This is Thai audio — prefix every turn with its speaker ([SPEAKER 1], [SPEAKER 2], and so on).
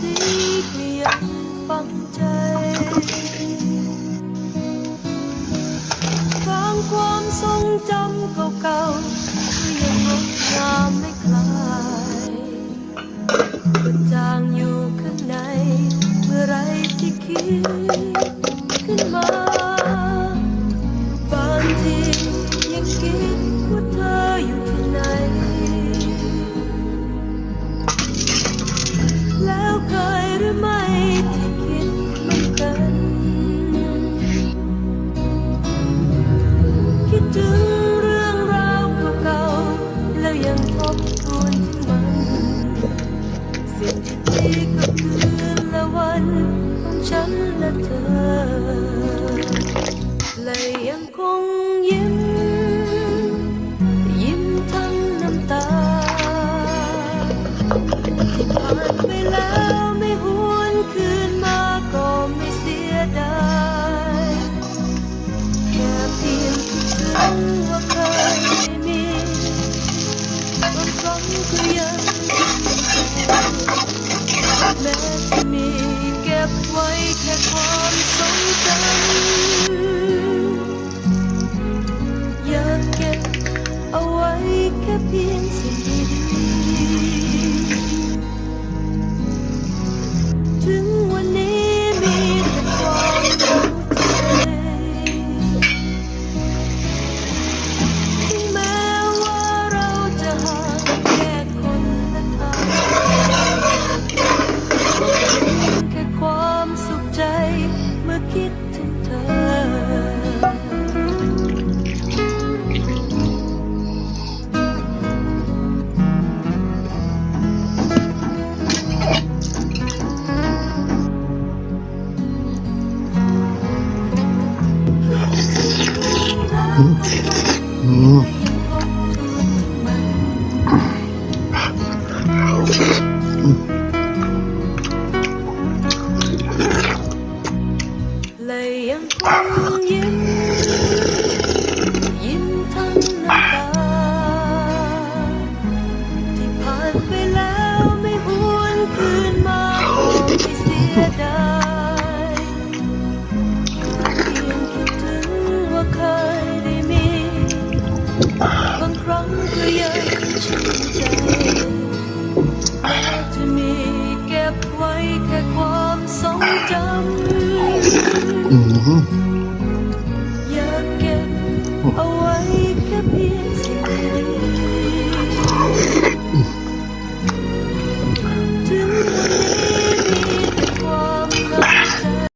[SPEAKER 1] ที่ดีเกลียดฝังใจบางความทรงจำเก่าๆก็ยังงดงามไม่คลายก็จางอยู่ข้างในเมื่อไรที่คิด สิ่งที่ดีก็คือละวันฉันละเธอ Mm-hmm. Mm-hmm. ยังจะมีเก็บไว้แค่ความทรงจำ
[SPEAKER 2] อยากเก็บ